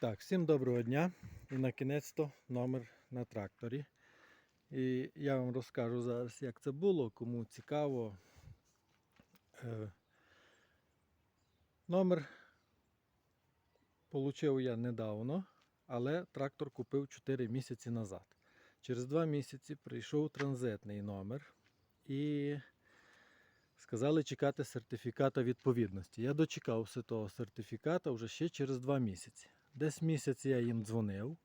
Так, всім доброго дня. І на кінець-то номер на тракторі. І я вам розкажу зараз, як це було, кому цікаво. Е, номер отримав я недавно, але трактор купив 4 місяці назад. Через 2 місяці прийшов транзитний номер і сказали чекати сертифіката відповідності. Я дочекався того сертифіката вже ще через 2 місяці. Десь місяць я їм дзвонив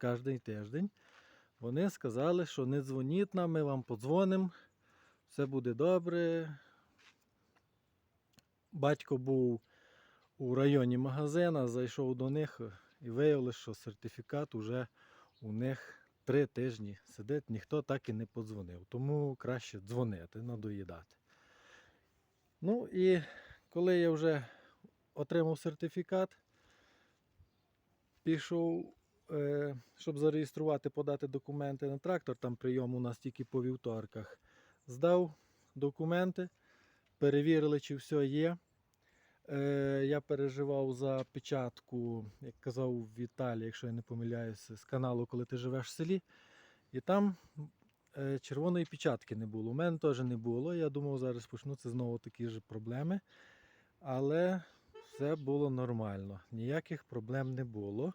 кожен тиждень. Вони сказали, що не дзвоніть нам, ми вам подзвонимо, все буде добре. Батько був у районі магазина, зайшов до них і виявили, що сертифікат уже у них три тижні сидить, ніхто так і не подзвонив. Тому краще дзвонити, надоїдати. Ну і коли я вже отримав сертифікат, пішов, е, щоб зареєструвати, подати документи на трактор, там прийом у нас тільки по вівторках. Здав документи, перевірили, чи все є. Е, я переживав за печатку, як казав Віталій, якщо я не помиляюся, з каналу, коли ти живеш в селі. І там е, червоної печатки не було. У мене теж не було. Я думав, зараз почнуться знову такі ж проблеми. Але все було нормально. Ніяких проблем не було.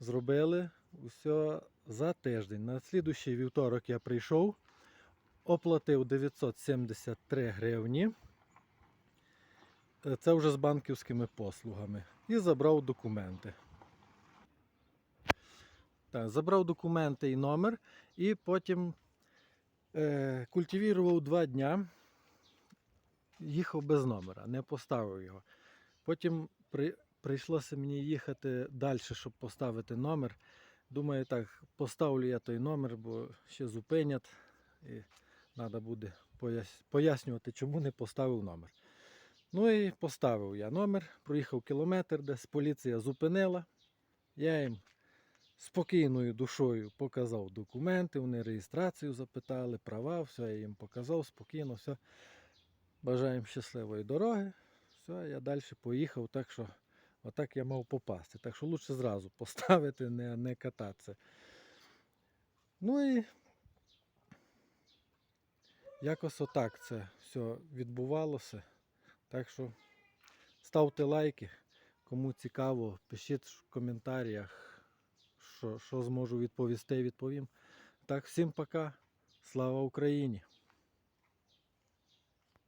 Зробили усе за тиждень. На слідущий вівторок я прийшов, оплатив 973 гривні. Е, Це вже з банківськими послугами. І забрав документи. Так, забрав документи і номер, і потім е, культивірував два дня. Їхав без номера, не поставив його. Потім при, прийшлося мені їхати далі, щоб поставити номер. Думаю, так, поставлю я той номер, бо ще зупинять. І треба буде пояснювати, чому не поставив номер. Ну і поставив я номер, проїхав кілометр, десь поліція зупинила. Я їм спокійною душою показав документи, вони реєстрацію запитали, права, все я їм показав спокійно, все. Бажаємо щасливої дороги. Все, я далі поїхав, так що отак я мав попасти. Так що лучше зразу поставити, не, не кататися. Ну і якось отак це все відбувалося. Так що ставте лайки. Кому цікаво, пишіть в коментарях, що, що зможу відповісти, відповім. Так, всім пока. Слава Україні!